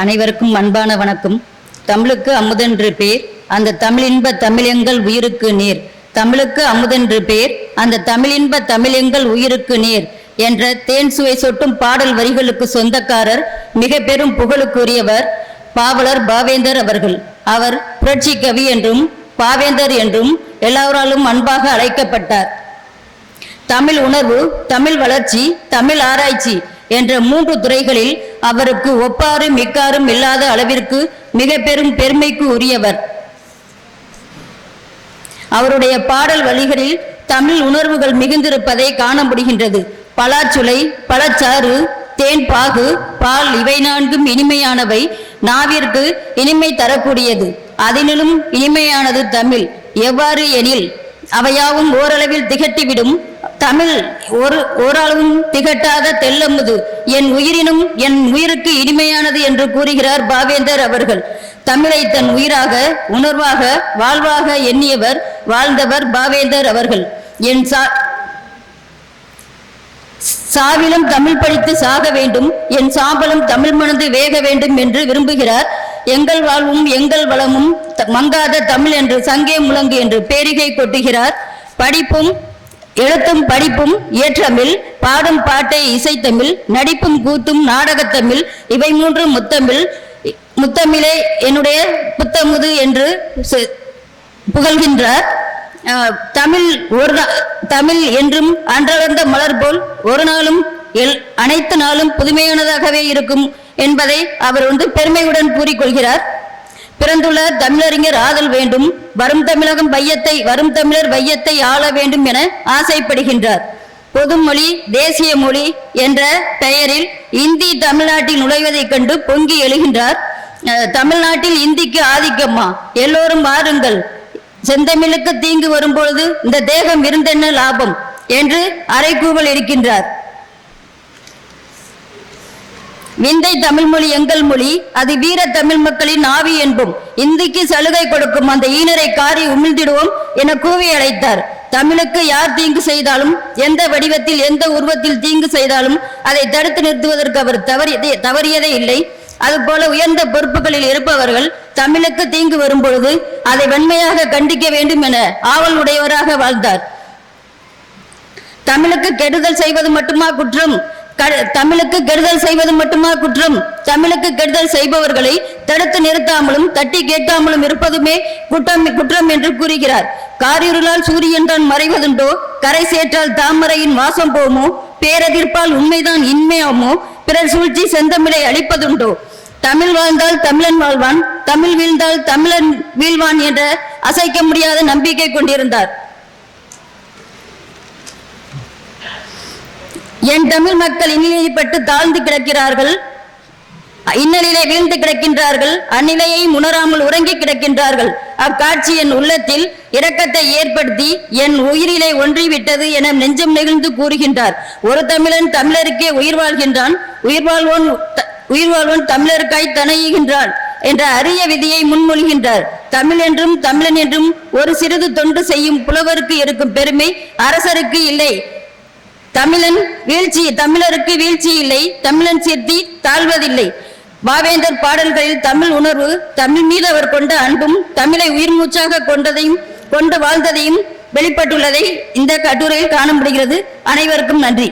அனைவருக்கும் அன்பான வணக்கம். தமிழுக்கு அமுதென்று பேர் அந்த தமிழின்ப தமிழெங்கள் உயிருக்கு நேர். தமிழுக்கு அமுதென்று பேர் அந்த தமிழின்ப தமிழெங்கள் உயிருக்கு நேர் என்ற தேன் சுவை சொட்டும் பாடல் வரிகளுக்கு சொந்தக்காரர் மிக பெரும் புகழுக்குரியவர் பாவலர் பாவேந்தர் அவர்கள். அவர் புரட்சி கவி என்றும் பாவேந்தர் என்றும் எல்லோராலும் அன்பாக அழைக்கப்பட்டார். தமிழ் உணர்வு தமிழ் வளர்ச்சி தமிழ் ஆராய்ச்சி என்ற மூன்று துறைகளில் அவருக்கு ஒப்பாரும் மிக்காரும் இல்லாத அளவிற்கு மிக பெரும் பெருமைக்கு உரியவர். அவருடைய பாடல் வழிகளில் தமிழ் உணர்வுகள் மிகுந்திருப்பதை காண முடிகின்றது. பலாச்சுளை பழச்சாறு தேன் பாகு பால் இவை நான்கும் இனிமையானவை. நாவிற்கு இனிமை தரக்கூடியது. அதனிலும் இனிமையானது தமிழ். எவ்வாறு எனில் அவையாவும் ஓரளவில் திகட்டிவிடும். தமிழ். ஒரு ஓரளவும் திகட்டாத தெல்லமுது. என் உயிரினும் என் உயிருக்கு இனிமையானது என்று கூறுகிறார் பாவேந்தர் அவர்கள். தமிழை தன் உயிராக உணர்வாக வாழ்வாக எண்ணியவர் வாழ்ந்தவர் பாவேந்தர் அவர்கள். என் சா சாவிலும் தமிழ் படித்து சாக வேண்டும். என் சாம்பலும் தமிழ் மணந்து வேக வேண்டும் என்று விரும்புகிறார். எங்கள் வாழ்வும் எங்கள் வளமும் த- மங்காத தமிழ் என்று சங்கே முழங்கு என்று பேரிகை கொட்டுகிறார். படிப்பும் எழுத்தும் படிப்பும் இயற்றமிழ் பாடும் பாட்டை இசைத்தமிழ் நடிப்பும் கூத்தும் நாடகத்தமிழ் இவை மூன்று முத்தமிழ் முத்தமிழே என்னுடைய புத்தமுது என்று புகழ்கின்றார். தமிழ் ஒரு நா- தமிழ் என்றும் அன்றளர்ந்த மலர் போல் ஒரு நாளும் எல் அனைத்து நாளும் புதுமையானதாகவே இருக்கும் என்பதை அவர் வந்து பெருமையுடன் கூறிக்கொள்கிறார். பிறந்துள்ள தமிழறிஞர் ஆதல் வேண்டும். வரும் தமிழகம் வையத்தை வரும் தமிழர் வையத்தை ஆள வேண்டும் என ஆசைப்படுகின்றார். பொதுமொழி தேசிய மொழி என்ற பெயரில் இந்தி தமிழ்நாட்டில் நுழைவதைக் கண்டு பொங்கி எழுகின்றார். தமிழ்நாட்டில் இந்திக்கு ஆதிக்கம்மா. எல்லோரும் வாருங்கள். செந்தமிழுக்கு தீங்கு வரும்பொழுது இந்த தேகம் இருந்தென்ன லாபம்? என்று அரைக்கூவல் இருக்கின்றார். விந்தை தமிழ் மொழி எங்கள் மொழி அது வீர தமிழ் மக்களின் ஆவி என்பும். இந்திக்கு சலுகை கொடுக்கும் அந்த ஈனரை காரி உமிழ்ந்திடுவோம் என கூவி அழைத்தார். தமிழுக்கு யார் தீங்கு செய்தாலும் எந்த வடிவத்தில் எந்த உருவத்தில் தீங்கு செய்தாலும் அதை தடுத்து நிறுத்துவதற்கு அவர் தவறியதே தவறியதே இல்லை. அதுபோல உயர்ந்த பொறுப்புகளில் இருப்பவர்கள் தமிழுக்கு தீங்கு வரும்பொழுது அதை வன்மையாக கண்டிக்க வேண்டும் என ஆவல் உடையவராக வாழ்ந்தார். தமிழுக்கு கெடுதல் செய்வது மட்டுமா குற்றம்? தமிழுக்கு கெடுதல் செய்வது மட்டுமா குற்றம்? தமிழுக்கு கெடுதல் செய்பவர்களை தடுத்து நிறுத்தாமலும் தட்டி கேட்காமலும் இருப்பதுமே குற்றம் குற்றம் என்று கூறுகிறார். காரிருளால் சூரியன் தான் மறைவதுண்டோ? கரை சேற்றால் தாமரையின் வாசம் போமோ பேரதிர்ப்பால் உண்மைதான் இன்மையாமோ பிறர் சூழ்ச்சி செந்தமிழை அளிப்பதுண்டோ தமிழ் வாழ்ந்தால் தமிழன் வாழ்வான் தமிழ் வீழ்ந்தால் தமிழன் வீழ்வான் என்ற அசைக்க முடியாத நம்பிக்கை கொண்டிருந்தார். என் தமிழ் மக்கள் இந்நிலைப்பட்டு தாழ்ந்து கிடக்கிறார்கள். இன்னலிலே வீழ்ந்து கிடக்கின்றார்கள். அந்நிலையை உணராமல் உறங்கி கிடக்கின்றார்கள். அக்காட்சி என் உள்ளத்தில் இரக்கத்தை ஏற்படுத்தி என் உயிரிலே ஒன்றிவிட்டது என நெஞ்சம் நெகிழ்ந்து கூறுகின்றார். ஒரு தமிழன் தமிழருக்கே உயிர் வாழ்கின்றான். உயிர் வாழ்வோன் உயிர் வாழ்வோன் தமிழருக்காய் தனையுகின்றான் என்ற அரிய விதியை முன்மொழிகின்றார். தமிழ் என்றும் தமிழன் என்றும் ஒரு சிறிது தொண்டு செய்யும் புலவருக்கு இருக்கும் பெருமை அரசருக்கு இல்லை. தமிழன் வீழ்ச்சி தமிழருக்கு வீழ்ச்சி இல்லை தமிழன் சித்தி தாழ்வதில்லை. பாவேந்தர் பாடல்களில் தமிழ் உணர்வு தமிழ் மீது அவர் கொண்ட அன்பும் தமிழை உயிர் மூச்சாக கொண்டதையும் கொண்டு வாழ்ந்ததையும் வெளிப்பட்டுள்ளதை இந்த கட்டுரையில் காண முடிகிறது. அனைவருக்கும் நன்றி.